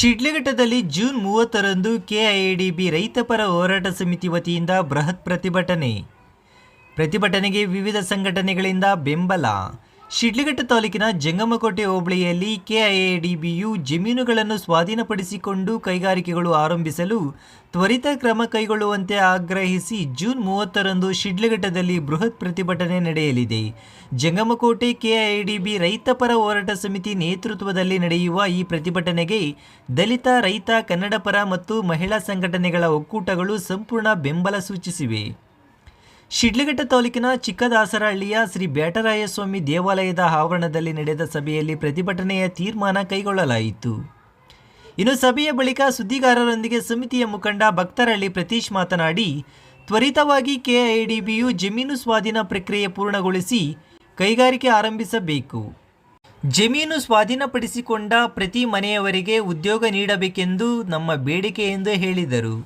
ಶಿಡ್ಲಘಟ್ಟದಲ್ಲಿ June ಮೂವತ್ತರಂದು KIADB ರೈತಪರ ಹೋರಾಟ ಸಮಿತಿ ವತಿಯಿಂದ ಬೃಹತ್ ಪ್ರತಿಭಟನೆ. ಪ್ರತಿಭಟನೆಗೆ ವಿವಿಧ ಸಂಘಟನೆಗಳಿಂದ ಬೆಂಬಲ. ಶಿಡ್ಲಘಟ್ಟ ತಾಲೂಕಿನ ಜಂಗಮಕೋಟೆ ಹೋಬಳಿಯಲ್ಲಿ ಕೆಐಎಡಿಬಿಯು ಜಮೀನುಗಳನ್ನು ಸ್ವಾಧೀನಪಡಿಸಿಕೊಂಡು ಕೈಗಾರಿಕೆಗಳು ಆರಂಭಿಸಲು ತ್ವರಿತ ಕ್ರಮ ಕೈಗೊಳ್ಳುವಂತೆ ಆಗ್ರಹಿಸಿ ಜೂನ್ ಮೂವತ್ತರಂದು ಶಿಡ್ಲಘಟ್ಟದಲ್ಲಿ ಬೃಹತ್ ಪ್ರತಿಭಟನೆ ನಡೆಯಲಿದೆ. ಜಂಗಮಕೋಟೆ ಕೆಐಎಡಿಬಿ ರೈತಪರ ಹೋರಾಟ ಸಮಿತಿ ನೇತೃತ್ವದಲ್ಲಿ ನಡೆಯುವ ಈ ಪ್ರತಿಭಟನೆಗೆ ದಲಿತ, ರೈತ ಕನ್ನಡಪರ ಮತ್ತು ಮಹಿಳಾ ಸಂಘಟನೆಗಳ ಒಕ್ಕೂಟಗಳು ಸಂಪೂರ್ಣ ಬೆಂಬಲ ಸೂಚಿಸಿವೆ. ಶಿಡ್ಲಘಟ್ಟ ತಾಲೂಕಿನ ಚಿಕ್ಕದಾಸರಹಳ್ಳಿಯ ಶ್ರೀ ಬ್ಯಾಟರಾಯಸ್ವಾಮಿ ದೇವಾಲಯದ ಆವರಣದಲ್ಲಿ ನಡೆದ ಸಭೆಯಲ್ಲಿ ಪ್ರತಿಭಟನೆಯ ತೀರ್ಮಾನ ಕೈಗೊಳ್ಳಲಾಯಿತು. ಇನ್ನು ಸಭೆಯ ಬಳಿಕ ಸುದ್ದಿಗಾರರೊಂದಿಗೆ ಸಮಿತಿಯ ಮುಖಂಡ ಭಕ್ತರಹಳ್ಳಿ ಪ್ರತೀಶ್ ಮಾತನಾಡಿ, ತ್ವರಿತವಾಗಿ ಕೆಐಡಿಬಿಯು ಜಮೀನು ಸ್ವಾಧೀನ ಪ್ರಕ್ರಿಯೆ ಪೂರ್ಣಗೊಳಿಸಿ ಕೈಗಾರಿಕೆ ಆರಂಭಿಸಬೇಕು. ಜಮೀನು ಸ್ವಾಧೀನಪಡಿಸಿಕೊಂಡ ಪ್ರತಿ ಮನೆಯವರಿಗೆ ಉದ್ಯೋಗ ನೀಡಬೇಕೆಂದು ನಮ್ಮ ಬೇಡಿಕೆ ಎಂದು ಹೇಳಿದರು.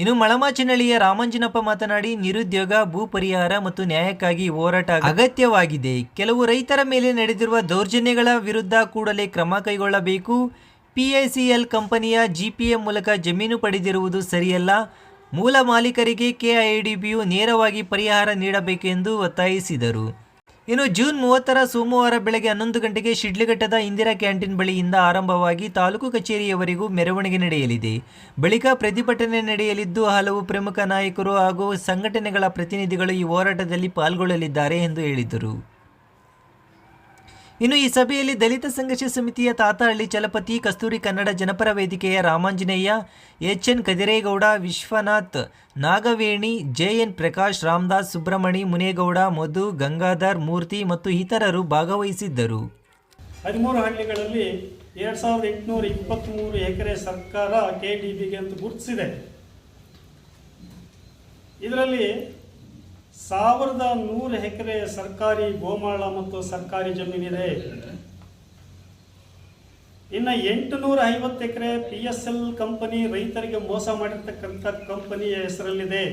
ಇನ್ನು ಮಳಮಾಚಿನಳ್ಳಿಯ ರಾಮಂಜನಪ್ಪ ಮಾತನಾಡಿ, ನಿರುದ್ಯೋಗ, ಭೂ ಪರಿಹಾರ ಮತ್ತು ನ್ಯಾಯಕ್ಕಾಗಿ ಹೋರಾಟ ಅಗತ್ಯವಾಗಿದೆ. ಕೆಲವು ರೈತರ ಮೇಲೆ ನಡೆದಿರುವ ದೌರ್ಜನ್ಯಗಳ ವಿರುದ್ಧ ಕೂಡಲೇ ಕ್ರಮ ಕೈಗೊಳ್ಳಬೇಕು. ಪಿಐಸಿಎಲ್ ಕಂಪನಿಯ ಜಿಪಿಎ ಮೂಲಕ ಜಮೀನು ಪಡೆದಿರುವುದು ಸರಿಯಲ್ಲ. ಮೂಲ ಮಾಲೀಕರಿಗೆ ಕೆಐಡಿಬಿಯು ನೇರವಾಗಿ ಪರಿಹಾರ ನೀಡಬೇಕೆಂದು ಒತ್ತಾಯಿಸಿದರು. ಇನ್ನು ಜೂನ್ ಮೂವತ್ತರ ಸೋಮವಾರ ಬೆಳಗ್ಗೆ ಹನ್ನೊಂದು ಗಂಟೆಗೆ ಶಿಡ್ಲಘಟ್ಟದ ಇಂದಿರಾ ಕ್ಯಾಂಟೀನ್ ಬಳಿಯಿಂದ ಆರಂಭವಾಗಿ ತಾಲೂಕು ಕಚೇರಿಯವರೆಗೂ ಮೆರವಣಿಗೆ ನಡೆಯಲಿದೆ. ಬಳಿಕ ಪ್ರತಿಭಟನೆ ನಡೆಯಲಿದ್ದು ಹಲವು ಪ್ರಮುಖ ನಾಯಕರು ಹಾಗೂ ಸಂಘಟನೆಗಳ ಪ್ರತಿನಿಧಿಗಳು ಈ ಹೋರಾಟದಲ್ಲಿ ಪಾಲ್ಗೊಳ್ಳಲಿದ್ದಾರೆ ಎಂದು ಹೇಳಿದರು. ಇನ್ನು ಈ ಸಭೆಯಲ್ಲಿ ದಲಿತ ಸಂಘರ್ಷ ಸಮಿತಿಯ ತಾತಹಳ್ಳಿ ಚಲಪತಿ, ಕಸ್ತೂರಿ ಕನ್ನಡ ಜನಪರ ವೇದಿಕೆಯ Ramanjaneya H N Kadiregowda, Vishwanath, Nagaveni, JN Prakash, Ramdas Subramani, Munegowda, Madhu, Gangadhar, Murthy ಮತ್ತು ಇತರರು ಭಾಗವಹಿಸಿದ್ದರು. ಹದಿಮೂರು ಹಳ್ಳಿಗಳಲ್ಲಿ ಎರಡು ಸಾವಿರದ ಎಂಟುನೂರ ಇಪ್ಪತ್ತ್ಮೂರು ಎಕರೆ ಸರ್ಕಾರ ಕೆ ಡಿ ಅಂತ ಗುರುತಿಸಿದೆ. ಇದರಲ್ಲಿ ಸಾವಿರದ ನೂರು ಎಕರೆ ಸರ್ಕಾರಿ ಗೋಮಾಳ ಮತ್ತು ಸರ್ಕಾರಿ ಜಮೀನಿದೆ. ಇನ್ನು ಎಂಟುನೂರ ಐವತ್ತು acre P S L company ರೈತರಿಗೆ ಮೋಸ ಮಾಡಿರ್ತಕ್ಕಂಥ ಕಂಪನಿಯ ಹೆಸರಲ್ಲಿದೆ.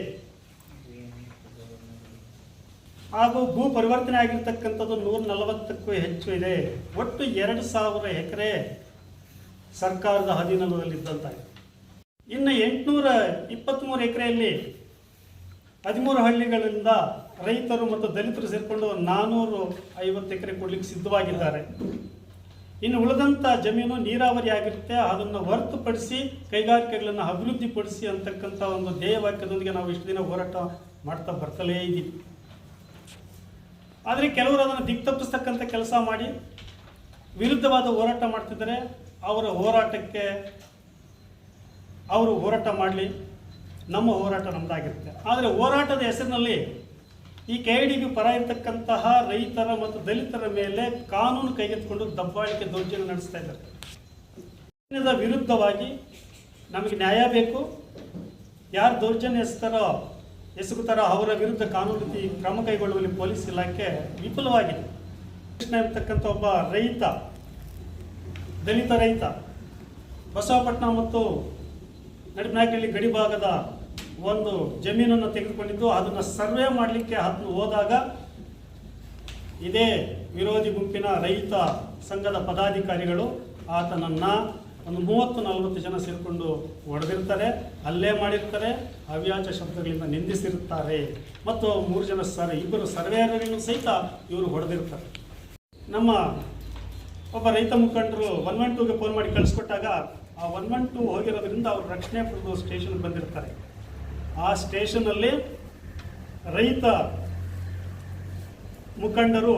ಹಾಗೂ ಭೂ ಪರಿವರ್ತನೆ ಆಗಿರ್ತಕ್ಕಂಥದ್ದು ನೂರ ನಲವತ್ತಕ್ಕೂ ಹೆಚ್ಚು ಇದೆ. ಒಟ್ಟು ಎರಡು ಸಾವಿರ ಎಕರೆ ಸರ್ಕಾರದ ಅಧೀನದಲ್ಲಿದ್ದಂತಾಗಿದೆ ಇನ್ನು ಎಂಟುನೂರ ಇಪ್ಪತ್ತ್ಮೂರು ಎಕರೆಯಲ್ಲಿ ಹದಿಮೂರು ಹಳ್ಳಿಗಳಿಂದ ರೈತರು ಮತ್ತು ದಲಿತರು ಸೇರಿಕೊಂಡು ನಾನ್ನೂರು ಐವತ್ತು ಎಕರೆ ಕೊಡ್ಲಿಕ್ಕೆ ಸಿದ್ಧವಾಗಿದ್ದಾರೆ. ಇನ್ನು ಉಳಿದಂಥ ಜಮೀನು ನೀರಾವರಿ ಆಗಿರುತ್ತೆ. ಅದನ್ನು ಹೊರತುಪಡಿಸಿ, ಕೈಗಾರಿಕೆಗಳನ್ನು ಅಭಿವೃದ್ಧಿಪಡಿಸಿ ಅಂತಕ್ಕಂಥ ಒಂದು ಧ್ಯೇಯವಾಕ್ಯದೊಂದಿಗೆ ನಾವು ಇಷ್ಟು ದಿನ ಹೋರಾಟ ಮಾಡ್ತಾ ಬರ್ತಲೇ ಇದ್ದೀವಿ. ಆದರೆ ಕೆಲವರು ಅದನ್ನು ದಿಕ್ತಪ್ಪಿಸ್ತಕ್ಕಂಥ ಕೆಲಸ ಮಾಡಿ, ವಿರುದ್ಧವಾದ ಹೋರಾಟ ಮಾಡ್ತಿದ್ದಾರೆ. ಅವರ ಹೋರಾಟಕ್ಕೆ ಅವರು ಹೋರಾಟ ಮಾಡಲಿ. ನಮ್ಮ ಹೋರಾಟ ನಮ್ಮದಾಗಿರುತ್ತೆ ಆದರೆ ಹೋರಾಟದ ಹೆಸರಿನಲ್ಲಿ ಈ ಕೆ ಬಿ ಪರ ಇರತಕ್ಕಂತಹ ರೈತರ ಮತ್ತು ದಲಿತರ ಮೇಲೆ ಕಾನೂನು ಕೈಗೆತ್ತಿಕೊಂಡು ದಬ್ಬಾಳಿಕೆ ದೌರ್ಜನ್ಯ ನಡೆಸ್ತಾ ಇದ್ದಾರೆ. ವಿರುದ್ಧವಾಗಿ ನಮಗೆ ನ್ಯಾಯ ಬೇಕು. ಯಾರು ದೌರ್ಜನ್ಯ ಎಸ್ತಾರೋ, ಎಸಗುತ್ತಾರೋ ಅವರ ವಿರುದ್ಧ ಕಾನೂನು ರೀತಿ ಕ್ರಮ ಕೈಗೊಳ್ಳುವಲ್ಲಿ ಪೊಲೀಸ್ ಇಲಾಖೆ ವಿಫಲವಾಗಿದೆ. ಕೃಷ್ಣ ಇರ್ತಕ್ಕಂಥ ಒಬ್ಬ ರೈತ, ದಲಿತ ರೈತ, ಬಸವಪಟ್ಟಣ ಮತ್ತು ನಡಿನಾಯಕಹಳ್ಳಿ ಗಡಿ ಭಾಗದ ಒಂದು ಜಮೀನನ್ನು ತೆಗೆದುಕೊಂಡಿದ್ದು, ಅದನ್ನು ಸರ್ವೆ ಮಾಡಲಿಕ್ಕೆ ಅದನ್ನು ಹೋದಾಗ ಇದೇ ವಿರೋಧಿ ಗುಂಪಿನ ರೈತ ಸಂಘದ ಪದಾಧಿಕಾರಿಗಳು ಆತನನ್ನು ಒಂದು ಮೂವತ್ತು, ನಲವತ್ತು ಜನ ಸೇರಿಕೊಂಡು ಹೊಡೆದಿರ್ತಾರೆ, ಅಲ್ಲೇ ಮಾಡಿರ್ತಾರೆ ಅವ್ಯಾಜ ಶಬ್ದಗಳಿಂದ ನಿಂದಿಸಿರುತ್ತಾರೆ. ಮತ್ತು ಮೂರು ಜನ ಸರ್, ಇಬ್ಬರು ಸರ್ವೇಯರನ್ನು ಸಹಿತ ಇವರು ಹೊಡೆದಿರ್ತಾರೆ. ನಮ್ಮ ಒಬ್ಬ ರೈತ ಮುಖಂಡರು ಒನ್ ಒನ್ ಟೂಗೆ ಫೋನ್ ಮಾಡಿ ಕಳಿಸ್ಕೊಟ್ಟಾಗ ಆ ಒನ್ ಒನ್ ಟೂ ಹೋಗಿರೋದ್ರಿಂದ ಅವರು ರಕ್ಷಣೆ ಸ್ಟೇಷನ್ಗೆ ಬಂದಿರ್ತಾರೆ. ಆ ಸ್ಟೇಷನಲ್ಲಿ ರೈತ ಮುಖಂಡರು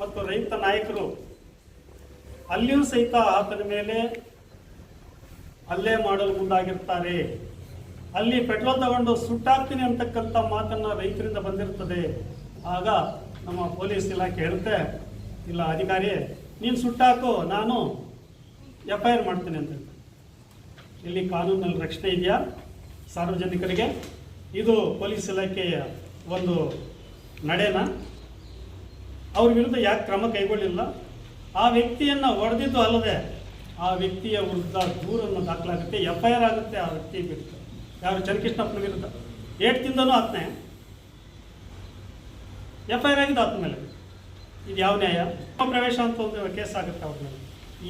ಮತ್ತು ರೈತ ನಾಯಕರು ಅಲ್ಲಿಯೂ ಸಹಿತ ಆತನ ಮೇಲೆ ಹಲ್ಲೆ ಮಾಡಲು ಮುಂದಾಗಿರ್ತಾರೆ. ಅಲ್ಲಿ ಪೆಟ್ರೋಲ್ ತಗೊಂಡು ಸುಟ್ಟಾಗ್ತೀನಿ ಅಂತಕ್ಕಂಥ ಮಾತನ್ನ ರೈತರಿಂದ ಬಂದಿರ್ತದೆ ಆಗ ನಮ್ಮ ಪೊಲೀಸ್ ಇಲಾಖೆ ಹೇಳುತ್ತೆ, ಇಲ್ಲ ಅಧಿಕಾರಿ, ನೀನು ಸುಟ್ಟಾಕು, ನಾನು ಎಫ್ ಐ ಮಾಡ್ತೀನಿ ಅಂತ. ಇಲ್ಲಿ ಕಾನೂನಲ್ಲಿ ರಕ್ಷಣೆ ಇದೆಯಾ? ಸಾರ್ವಜನಿಕರಿಗೆ, ಇದು ಪೊಲೀಸ್ ಇಲಾಖೆಯ ಒಂದು ನಡೆನ. ಅವ್ರ ವಿರುದ್ಧ ಯಾಕೆ ಕ್ರಮ ಕೈಗೊಳ್ಳಿಲ್ಲ? ಆ ವ್ಯಕ್ತಿಯನ್ನು ಹೊಡೆದಿದ್ದು ಅಲ್ಲದೆ ಆ ವ್ಯಕ್ತಿಯ ವಿರುದ್ಧ ದೂರನ್ನು ದಾಖಲಾಗುತ್ತೆ ಎಫ್ ಐ ಆರ್ ಆಗುತ್ತೆ, ಆ ವ್ಯಕ್ತಿ ವಿರುದ್ಧ. ಯಾರು? ಚನ್ನಕೃಷ್ಣಪ್ಪನ ವಿರುದ್ಧ. ಏಟ್ ತಿಂದನೂ ಆತನೇ ಎಫ್ ಐ ಆರ್ ಆಗಿದೆ ಆತ ಇದು ಯಾವ ನ್ಯಾಯ? ಪ್ರವೇಶ ಅಂತ ಒಂದು ಕೇಸ್ ಆಗುತ್ತೆ ಅವ್ರ ಮೇಲೆ.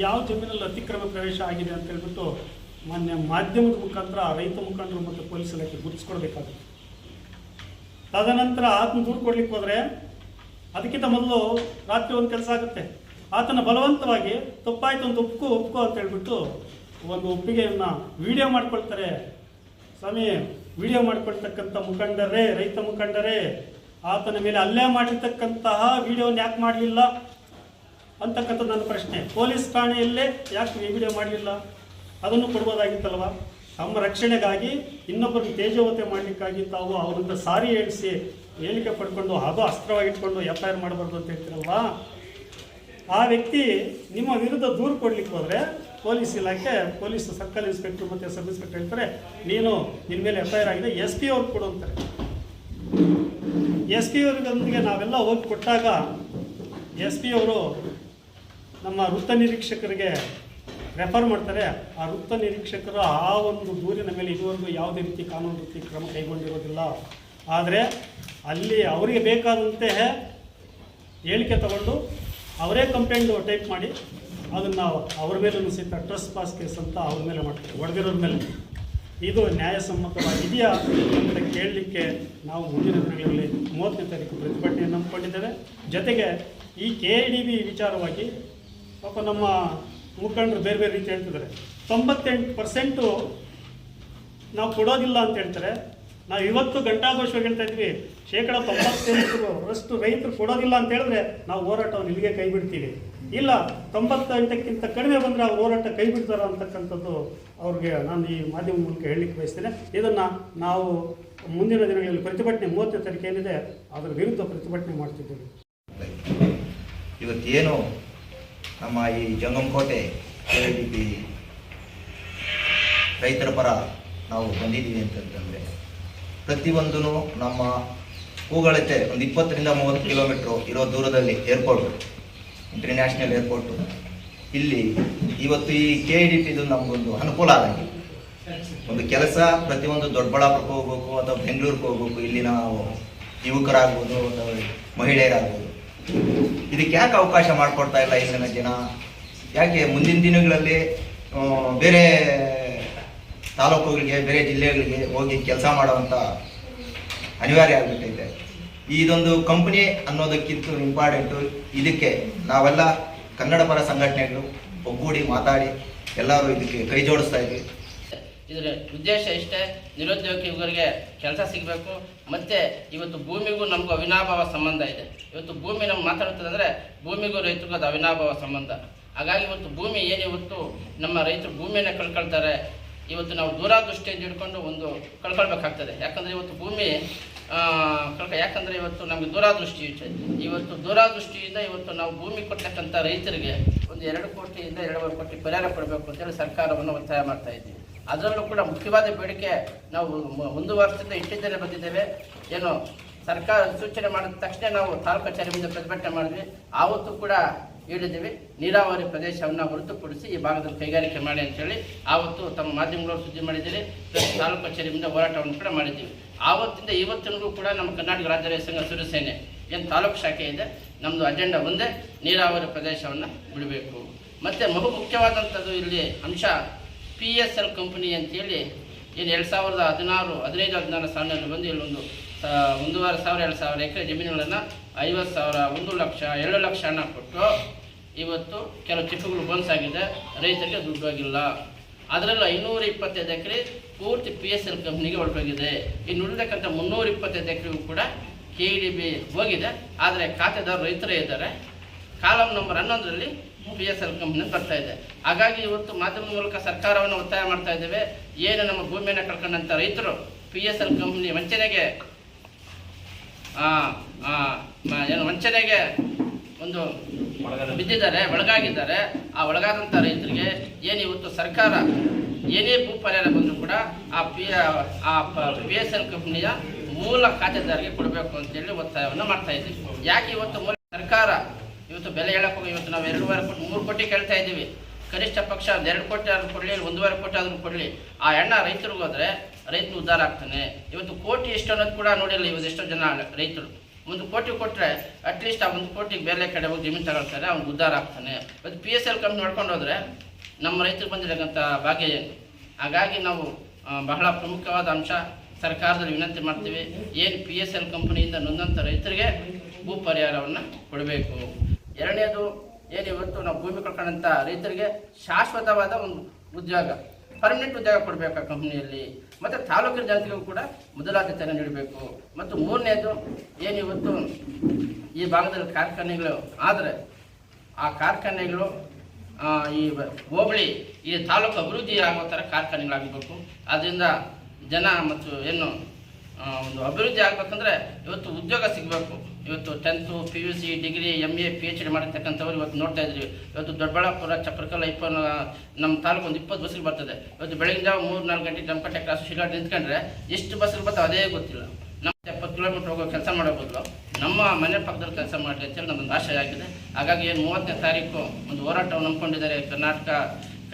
ಯಾವ ಜಮೀನಲ್ಲಿ ಅತಿಕ್ರಮ ಪ್ರವೇಶ ಆಗಿದೆ ಅಂತ ಹೇಳ್ಬಿಟ್ಟು ಮಾನ್ಯ ಮಾಧ್ಯಮದ ಮುಖಾಂತರ, ರೈತ ಮುಖಂಡರು ಮತ್ತು ಪೊಲೀಸ್ ಇಲಾಖೆ ಗುರುತಿಸ್ಕೊಡ್ಬೇಕಾಗುತ್ತೆ. ತದನಂತರ ಆತನ ದೂರು ಕೊಡ್ಲಿಕ್ಕೆ ಹೋದರೆ ಅದಕ್ಕಿಂತ ಮೊದಲು ರಾತ್ರಿ ಒಂದು ಕೆಲಸ ಆಗುತ್ತೆ. ಆತನ ಬಲವಂತವಾಗಿ ತಪ್ಪಾಯ್ತು ಒಂದು ಒಪ್ಕೋ ಒಪ್ಕೋ ಅಂತ ಹೇಳ್ಬಿಟ್ಟು ಒಂದು ಒಪ್ಪಿಗೆಯನ್ನು ವಿಡಿಯೋ ಮಾಡ್ಕೊಳ್ತಾರೆ. ಸ್ವಾಮಿ, ವಿಡಿಯೋ ಮಾಡ್ಕೊಳ್ತಕ್ಕಂಥ ಮುಖಂಡರೇ, ರೈತ ಮುಖಂಡರೇ, ಆತನ ಮೇಲೆ ಅಲ್ಲೇ ಮಾಡಿರ್ತಕ್ಕಂತಹ ವಿಡಿಯೋನ ಯಾಕೆ ಮಾಡಲಿಲ್ಲ ಅಂತಕ್ಕಂಥ ನನ್ನ ಪ್ರಶ್ನೆ. ಪೊಲೀಸ್ ಠಾಣೆಯಲ್ಲೇ ಯಾಕೆ ವಿಡಿಯೋ ಮಾಡಲಿಲ್ಲ? ಅದನ್ನು ಕೊಡ್ಬೋದಾಗಿತ್ತಲ್ವ? ತಮ್ಮ ರಕ್ಷಣೆಗಾಗಿ ಇನ್ನೊಬ್ಬರನ್ನು ತೇಜೋವತೆ ಮಾಡಲಿಕ್ಕಾಗಿ ತಾವು ಅವರಿಂದ ಸಾರಿ ಹೇಳಿಸಿ, ಹೇಳಿಕೆ ಪಡ್ಕೊಂಡು ಅದು ಅಸ್ತ್ರವಾಗಿಟ್ಕೊಂಡು ಎಫ್ ಐ ಆರ್ ಮಾಡಬಾರ್ದು ಅಂತ ಹೇಳ್ತೀರಲ್ವಾ? ಆ ವ್ಯಕ್ತಿ ನಿಮ್ಮ ವಿರುದ್ಧ ದೂರು ಕೊಡ್ಲಿಕ್ಕೆ ಹೋದರೆ ಪೊಲೀಸ್ ಇಲಾಖೆ, ಪೊಲೀಸ್ ಸರ್ಕಲ್ ಇನ್ಸ್ಪೆಕ್ಟರ್ ಮತ್ತು ಸಬ್ ಇನ್ಸ್ಪೆಕ್ಟರ್ ಹೇಳ್ತಾರೆ, ನೀನು ನಿನ್ನ ಮೇಲೆ ಎಫ್ ಐ ಆರ್ ಆಗಿದೆ, ಎಸ್ ಪಿ ಅವ್ರಿಗೆ ಕೊಡು ಅಂತಾರೆ. ಎಸ್ ಪಿ ಅವ್ರಿಗೊಂದಿಗೆ ನಾವೆಲ್ಲ ಹೋಗಿ ಕೊಟ್ಟಾಗ ಎಸ್ ಪಿ ಅವರು ನಮ್ಮ ವೃತ್ತ ನಿರೀಕ್ಷಕರಿಗೆ ರೆಫರ್ ಮಾಡ್ತಾರೆ, ಆ ವೃತ್ತ ನಿರೀಕ್ಷಕರು ಆ ಒಂದು ದೂರಿನ ಮೇಲೆ ಇದುವರೆಗೂ ಯಾವುದೇ ರೀತಿ ಕಾನೂನು ರೀತಿ ಕ್ರಮ ಕೈಗೊಂಡಿರೋದಿಲ್ಲ. ಆದರೆ ಅಲ್ಲಿ ಅವರಿಗೆ ಬೇಕಾದಂತೆ ಹೇಳಿಕೆ ತಗೊಂಡು ಅವರೇ ಕಂಪ್ಲೇಂಟ್ ಟೈಪ್ ಮಾಡಿ ಅದನ್ನು ಅವ್ರ ಮೇಲೂ ಸಹಿತ ಟ್ರಸ್ಟ್ ಪಾಸ್ ಕೇಸ್ ಅಂತ ಅವ್ರ ಮೇಲೆ ಮಾಡ್ತಾರೆ, ಹೊಡೆದಿರೋರ ಮೇಲೆ. ಇದು ನ್ಯಾಯಸಮ್ಮತವಾಗಿದೆಯಾ ಅಂತ ಕೇಳಲಿಕ್ಕೆ ನಾವು ಮುಂದಿನ ದಿನಗಳಲ್ಲಿ ಮೂವತ್ತನೇ ತಾರೀಕು ಪ್ರತಿಭಟನೆಯನ್ನು ಹಮ್ಮಿಕೊಂಡಿದ್ದೇವೆ. ಜೊತೆಗೆ ಈ ಕೆ ಡಿ ಬಿ ವಿಚಾರವಾಗಿ ಪಾಪ ನಮ್ಮ ಮುಖಂಡರು ಬೇರೆ ಬೇರೆ ರೀತಿ ಹೇಳ್ತಿದ್ದಾರೆ. ತೊಂಬತ್ತೆಂಟು ಪರ್ಸೆಂಟು ನಾವು ಕೊಡೋದಿಲ್ಲ ಅಂತ ಹೇಳ್ತಾರೆ. ನಾವು ಇವತ್ತು ಗಂಟಾಘೋಷವಾಗಿ ಹೇಳ್ತಾ ಇದ್ವಿ, ಶೇಕಡ ತೊಂಬತ್ತೆಂಟರಷ್ಟು ರೈತರು ಕೊಡೋದಿಲ್ಲ ಅಂತ ಹೇಳಿದ್ರೆ ನಾವು ಹೋರಾಟವನ್ನು ಇಲ್ಲಿಗೆ ಕೈ ಬಿಡ್ತೀವಿ ಇಲ್ಲ, ತೊಂಬತ್ತೆಂಟಕ್ಕಿಂತ ಕಡಿಮೆ ಬಂದರೆ ಅವ್ರು ಹೋರಾಟ ಕೈ ಬಿಡ್ತಾರ ಅಂತಕ್ಕಂಥದ್ದು ಅವ್ರಿಗೆ ನಾನು ಈ ಮಾಧ್ಯಮ ಮೂಲಕ ಹೇಳಲಿಕ್ಕೆ ಬಯಸ್ತೇನೆ. ಇದನ್ನು ನಾವು ಮುಂದಿನ ದಿನಗಳಲ್ಲಿ ಪ್ರತಿಭಟನೆ ಮೂವತ್ತನೇ ತಾರೀಕು ಏನಿದೆ, ಅದರ ವಿರುದ್ಧ ಪ್ರತಿಭಟನೆ ಮಾಡ್ತಿದ್ದೇವೆ. ಇವತ್ತೇನು ನಮ್ಮ ಈ ಜಂಗಮಕೋಟೆ ಕೋಟೆ ಡಿ ಪಿ ರೈತರ ಪರ ನಾವು ಬಂದಿದ್ದೀವಿ ಅಂತಂತಂದರೆ ಪ್ರತಿಯೊಂದೂ ನಮ್ಮ ಹೂಗಳತೆ ಒಂದು ಇಪ್ಪತ್ತರಿಂದ ಮೂವತ್ತು ಕಿಲೋಮೀಟ್ರು ಇರೋ ದೂರದಲ್ಲಿ ಏರ್ಪೋರ್ಟ್ ಇಂಟರ್ನ್ಯಾಷನಲ್ ಏರ್ಪೋರ್ಟು ಇಲ್ಲಿ ಇವತ್ತು ಈ ಕೆ ಡಿ ಪಿದು ನಮಗೊಂದು ಅನುಕೂಲ ಆದಂಗೆ. ಒಂದು ಕೆಲಸ ಪ್ರತಿಯೊಂದು ದೊಡ್ಡಬಳ್ಳಾಪುರಕ್ಕೆ ಹೋಗ್ಬೇಕು ಅಥವಾ ಬೆಂಗಳೂರಿಗೆ ಹೋಗ್ಬೇಕು, ಇಲ್ಲಿ ನಾವು ಯುವಕರಾಗ್ಬೋದು ಅಥವಾ ಮಹಿಳೆಯರಾಗ್ಬೋದು. ಇದಕ್ಕೆ ಯಾಕೆ ಅವಕಾಶ ಮಾಡಿಕೊಡ್ತಾ ಇಲ್ಲ ಇಲ್ಲಿನ ಜನ? ಯಾಕೆ ಮುಂದಿನ ದಿನಗಳಲ್ಲಿ ಬೇರೆ ತಾಲೂಕುಗಳಿಗೆ, ಬೇರೆ ಜಿಲ್ಲೆಗಳಿಗೆ ಹೋಗಿ ಕೆಲಸ ಮಾಡುವಂಥ ಅನಿವಾರ್ಯ ಆಗಿಬಿಟ್ಟೈತೆ. ಇದೊಂದು ಕಂಪನಿ ಅನ್ನೋದಕ್ಕಿಂತ ಇಂಪಾರ್ಟೆಂಟು. ಇದಕ್ಕೆ ನಾವೆಲ್ಲ ಕನ್ನಡ ಪರ ಸಂಘಟನೆಗಳು ಒಗ್ಗೂಡಿ ಮಾತಾಡಿ ಎಲ್ಲರೂ ಇದಕ್ಕೆ ಕೈ ಜೋಡಿಸ್ತಾ ಇದ್ವಿ. ಇದರ ಉದ್ದೇಶ ಇಷ್ಟೇ, ನಿರುದ್ಯೋಗಿ ಯುವಕರಿಗೆ ಕೆಲಸ ಸಿಗಬೇಕು. ಮತ್ತೆ ಇವತ್ತು ಭೂಮಿಗೂ ನಮಗೂ ಅವಿನಾಭಾವ ಸಂಬಂಧ ಇದೆ. ಇವತ್ತು ಭೂಮಿ ನಮ್ಗೆ ಮಾತಾಡ್ತದೆ ಅಂದರೆ ಭೂಮಿಗೂ ರೈತರಿಗೂ ಅದು ಅವಿನಾಭಾವ ಸಂಬಂಧ. ಹಾಗಾಗಿ ಇವತ್ತು ಭೂಮಿ ಏನು ಇವತ್ತು ನಮ್ಮ ರೈತರು ಭೂಮಿಯನ್ನು ಕಳ್ಕೊಳ್ತಾರೆ, ಇವತ್ತು ನಾವು ದೂರದೃಷ್ಟಿಯಿಂದ ಹಿಡ್ಕೊಂಡು ಒಂದು ಕಳ್ಕೊಳ್ಬೇಕಾಗ್ತದೆ. ಯಾಕಂದರೆ ಇವತ್ತು ಭೂಮಿ ಕಳ್ಕೊ, ಯಾಕಂದರೆ ಇವತ್ತು ನಮಗೆ ದೂರದೃಷ್ಟಿ ಇವತ್ತು ದೂರದೃಷ್ಟಿಯಿಂದ ಇವತ್ತು ನಾವು ಭೂಮಿ ಕೊಟ್ಟಕ್ಕಂಥ ರೈತರಿಗೆ ಒಂದು ಎರಡು ಕೋಟಿಯಿಂದ ಎರಡೂವರೆ ಕೋಟಿ ಪರಿಹಾರ ಕೊಡಬೇಕು ಅಂತೇಳಿ ಸರ್ಕಾರವನ್ನು ಒತ್ತಾಯ ಮಾಡ್ತಾ ಇದ್ದೀವಿ. ಅದರಲ್ಲೂ ಕೂಡ ಮುಖ್ಯವಾದ ಬೇಡಿಕೆ ನಾವು ಒಂದು ವರ್ಷದಿಂದ ದಿನ ಬಂದಿದ್ದೇವೆ. ಏನು ಸರ್ಕಾರ ಸೂಚನೆ ಮಾಡಿದ ತಕ್ಷಣ ನಾವು ತಾಲೂಕು ಕಚೇರಿಯಿಂದ ಪ್ರತಿಭಟನೆ ಮಾಡಿದ್ವಿ. ಆವತ್ತು ಕೂಡ ಹೇಳಿದ್ದೀವಿ. ನೀರಾವರಿ ಪ್ರದೇಶವನ್ನು ಹೊರತುಪಡಿಸಿ ಈ ಭಾಗದಲ್ಲಿ ಕೈಗಾರಿಕೆ ಮಾಡಿ ಅಂತೇಳಿ ಆವತ್ತು ತಮ್ಮ ಮಾಧ್ಯಮಗಳು ಸುದ್ದಿ ಮಾಡಿದ್ದೀರಿ. ತಾಲೂಕು ಕಚೇರಿಯಿಂದ ಹೋರಾಟವನ್ನು ಕೂಡ ಮಾಡಿದ್ದೀವಿ. ಆವತ್ತಿಂದ ಇವತ್ತಿನಗೂ ಕೂಡ ನಮ್ಮ ಕರ್ನಾಟಕ ರಾಜ್ಯ ರೈತ ಸಂಘ ಸುರಸೇನೆ ಏನು ತಾಲೂಕು ಶಾಖೆ ಇದೆ. ನಮ್ಮದು ಅಜೆಂಡಾ ಒಂದೇ. ನೀರಾವರಿ ಪ್ರದೇಶವನ್ನು ಬಿಡಬೇಕು. ಮತ್ತು ಬಹು ಮುಖ್ಯವಾದಂಥದ್ದು ಇಲ್ಲಿ ಅಂಶ ಪಿ ಎಸ್ ಎಲ್ ಕಂಪ್ನಿ ಅಂತೇಳಿ ಏನು ಎರಡು ಸಾವಿರದ ಹದಿನಾರು, ಹದಿನೈದು, ಹದಿನಾರು ಸಾಲಿನಲ್ಲಿ ಬಂದು ಇಲ್ಲೊಂದು ಸ- ಒಂದೂವರೆ ಸಾವಿರ, ಎರಡು ಸಾವಿರ ಎಕರೆ ಜಮೀನುಗಳನ್ನು ಐವತ್ತು ಸಾವಿರ, ಒಂದು ಲಕ್ಷ, ಎರಡು ಲಕ್ಷ ಹಣ ಕೊಟ್ಟು ಇವತ್ತು ಕೆಲವು ಚಿಪ್ಪುಗಳು ಬನ್ಸ್ ಆಗಿದೆ. ರೈತರಿಗೆ ದುಡ್ಡು ಹೋಗಿಲ್ಲ. ಅದರಲ್ಲೂ ಐನೂರ ಇಪ್ಪತ್ತೈದು ಎಕರೆ ಪೂರ್ತಿ ಪಿ ಎಸ್ ಎಲ್ ಕಂಪ್ನಿಗೆ ಹೊರಟೋಗಿದೆ. ಇನ್ನು ಉಳಿದಕ್ಕಂಥ ಮುನ್ನೂರ ಇಪ್ಪತ್ತೈದು ಎಕರೆಗೂ ಕೂಡ ಕೆ ಡಿ ಬಿ ಹೋಗಿದೆ. ಆದರೆ ಖಾತೆದಾರರು ರೈತರೇ ಇದ್ದಾರೆ. ಕಾಲಮ್ ನಂಬರ್ ಹನ್ನೊಂದರಲ್ಲಿ ಪಿ ಎಸ್ ಎಲ್ ಕಂಪ್ನಿ ಬರ್ತಾ ಇದೆ. ಹಾಗಾಗಿ ಇವತ್ತು ಮಾಧ್ಯಮದ ಮೂಲಕ ಸರ್ಕಾರವನ್ನು ಒತ್ತಾಯ ಮಾಡ್ತಾ ಇದ್ದೇವೆ. ಏನು ನಮ್ಮ ಭೂಮಿಯನ್ನು ಕಳ್ಕೊಂಡಂತ ರೈತರು ಪಿ ಎಸ್ ಎಲ್ ಕಂಪ್ನಿ ವಂಚನೆಗೆ ಏನು ವಂಚನೆಗೆ ಒಂದು ಬಿದ್ದಿದ್ದಾರೆ, ಒಳಗಾಗಿದ್ದಾರೆ. ಆ ಒಳಗಾದಂಥ ರೈತರಿಗೆ ಏನು ಇವತ್ತು ಸರ್ಕಾರ ಏನೇ ಭೂ ಪರಿಹಾರ ಬಂದರೂ ಕೂಡ ಆ ಪಿ ಆ ಪಿ ಎಸ್ ಎಲ್ ಕಂಪ್ನಿಯ ಮೂಲ ಖಾತೆದಾರರಿಗೆ ಕೊಡಬೇಕು ಅಂತೇಳಿ ಒತ್ತಾಯವನ್ನು ಮಾಡ್ತಾ ಇದ್ದೀವಿ. ಯಾಕೆ ಇವತ್ತು ಸರ್ಕಾರ ಇವತ್ತು ಬೆಲೆ ಹೇಳಕ್ಕೆ ಹೋಗಿ ಇವತ್ತು ನಾವು ಎರಡೂವರೆ ಕೋಟಿ, ಮೂರು ಕೋಟಿ ಕೇಳ್ತಾ ಇದ್ದೀವಿ. ಕನಿಷ್ಠ ಪಕ್ಷ ಒಂದು ಎರಡು ಕೋಟಿ ಆದ್ರೂ ಕೊಡಲಿ ಒಂದೂವರೆ ಕೋಟಿ ಆದ್ರೂ ಕೊಡಲಿ. ಆ ಎಣ್ಣ ರೈತರಿಗೆ ಹೋದ್ರೆ ರೈತನು ಉದ್ಧಾರ ಆಗ್ತಾನೆ. ಇವತ್ತು ಕೋಟಿ ಎಷ್ಟು ಅನ್ನೋದು ಕೂಡ ನೋಡಿಲ್ಲ ಇವತ್ತು ಎಷ್ಟೋ ಜನ ರೈತರು. ಒಂದು ಕೋಟಿ ಕೊಟ್ಟರೆ ಅಟ್ಲೀಸ್ಟ್ ಆ ಒಂದು ಕೋಟಿಗೆ ಬೇರೆ ಕಡೆ ಹೋಗಿ ಜಮೀನು ತಗೊಳ್ತಾರೆ ಅವ್ನು ಉದ್ಧಾರ ಆಗ್ತಾನೆ. ಮತ್ತು ಪಿ ಎಸ್ ಎಲ್ ಕಂಪ್ನಿ ನೋಡ್ಕೊಂಡು ಹೋದರೆ ನಮ್ಮ ರೈತರು ಬಂದಿರತಕ್ಕಂಥ ಭಾಗ್ಯ ಏನು? ಹಾಗಾಗಿ ನಾವು ಬಹಳ ಪ್ರಮುಖವಾದ ಅಂಶ ಸರ್ಕಾರದಲ್ಲಿ ವಿನಂತಿ ಮಾಡ್ತೀವಿ. ಏನು ಪಿ ಎಸ್ ಎಲ್ ಕಂಪ್ನಿಯಿಂದ ನೊಂದಂಥ ರೈತರಿಗೆ ಭೂ ಪರಿಹಾರವನ್ನು ಕೊಡಬೇಕು. ಎರಡನೇದು ಏನು ಇವತ್ತು ನಾವು ಭೂಮಿ ಕಳ್ಕೊಂಡಂಥ ರೈತರಿಗೆ ಶಾಶ್ವತವಾದ ಒಂದು ಉದ್ಯೋಗ ಪರ್ಮನೆಂಟ್ ಉದ್ಯೋಗ ಕೊಡಬೇಕು ಆ ಕಂಪ್ನಿಯಲ್ಲಿ ಮತ್ತು ತಾಲೂಕಿನ ಜನತೆಗೂ ಕೂಡ ಮೊದಲಾದ್ಯತೆಯನ್ನು ನೀಡಬೇಕು. ಮತ್ತು ಮೂರನೇದು ಏನು ಇವತ್ತು ಈ ಭಾಗದಲ್ಲಿ ಕಾರ್ಖಾನೆಗಳು ಆದರೆ ಆ ಕಾರ್ಖಾನೆಗಳು ಈ ಹೋಬಳಿ, ಈ ತಾಲೂಕು ಅಭಿವೃದ್ಧಿ ಆಗೋ ಥರ ಕಾರ್ಖಾನೆಗಳಾಗಬೇಕು. ಅದರಿಂದ ಜನ ಮತ್ತು ಏನು ಒಂದು ಅಭಿವೃದ್ಧಿ ಆಗಬೇಕಂದ್ರೆ ಇವತ್ತು ಉದ್ಯೋಗ ಸಿಗಬೇಕು. ಇವತ್ತು tenth P U C degree M A P H D ಮಾಡಿರ್ತಕ್ಕಂಥವ್ರು ಇವತ್ತು ನೋಡ್ತಾ ಇದ್ರಿ. ಇವತ್ತು ದೊಡ್ಡಬಳ್ಳಾಪುರ, ಚಪ್ರಕಲ್ಲ ಇಪ್ಪ ನಮ್ಮ ತಾಲೂಕು ಒಂದು ಇಪ್ಪತ್ತು ಬಸ್ಸಿಗೆ ಬರ್ತದೆ. ಇವತ್ತು ಬೆಳಗಿನ ಮೂರು ನಾಲ್ಕು ಗಂಟೆ ಜಂಪಟ್ಟೆ ಕ್ಲಾಸ್ ಶಿಲಾಟ್ ನಿಂತ್ಕೊಂಡ್ರೆ ಎಷ್ಟು ಬಸ್ಸಿಗೆ ಬರ್ತಾವೆ ಅದೇ ಗೊತ್ತಿಲ್ಲ. ನಮ್ಮ ಎಪ್ಪತ್ತು ಕಿಲೋಮೀಟ್ರ್ ಹೋಗೋ ಕೆಲಸ ಮಾಡೋ ಬದಲು ನಮ್ಮ ಮನೆ ಪಕ್ಕದಲ್ಲಿ ಕೆಲಸ ಮಾಡಲಿ ಅಂತೇಳಿ ನಮ್ಮೊಂದು ಆಶಯ ಆಗಿದೆ. ಹಾಗಾಗಿ ಏನು ಮೂವತ್ತನೇ ತಾರೀಕು ಒಂದು ಹೋರಾಟವನ್ನು ನಂಬ್ಕೊಂಡಿದ್ದಾರೆ ಕರ್ನಾಟಕ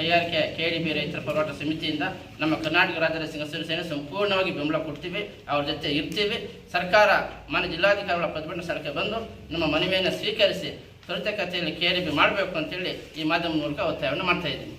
ಕೈಗಾರಿಕೆ ಕೆ ಡಿ ಬಿ ರೈತರ ಹೋರಾಟ ಸಮಿತಿಯಿಂದ ನಮ್ಮ ಕರ್ನಾಟಕ ರಾಜ್ಯದ ಸಿಂಗಸೂರು ಸೇನೆ ಸಂಪೂರ್ಣವಾಗಿ ಬೆಂಬಲ ಕೊಡ್ತೀವಿ, ಅವ್ರ ಜೊತೆ ಇರ್ತೀವಿ. ಸರ್ಕಾರ ಮನೆ ಜಿಲ್ಲಾಧಿಕಾರಿಗಳ ಪ್ರತಿಭಟನಾ ಸ್ಥಳಕ್ಕೆ ಬಂದು ನಮ್ಮ ಮನವಿಯನ್ನು ಸ್ವೀಕರಿಸಿ ತ್ವರಿತಗತಿಯಲ್ಲಿ ಕೆ ಡಿ ಬಿ ಮಾಡಬೇಕು ಅಂತೇಳಿ ಈ ಮಾಧ್ಯಮ ಮೂಲಕ ಒತ್ತಾಯವನ್ನು ಮಾಡ್ತಾ ಇದ್ದೀನಿ.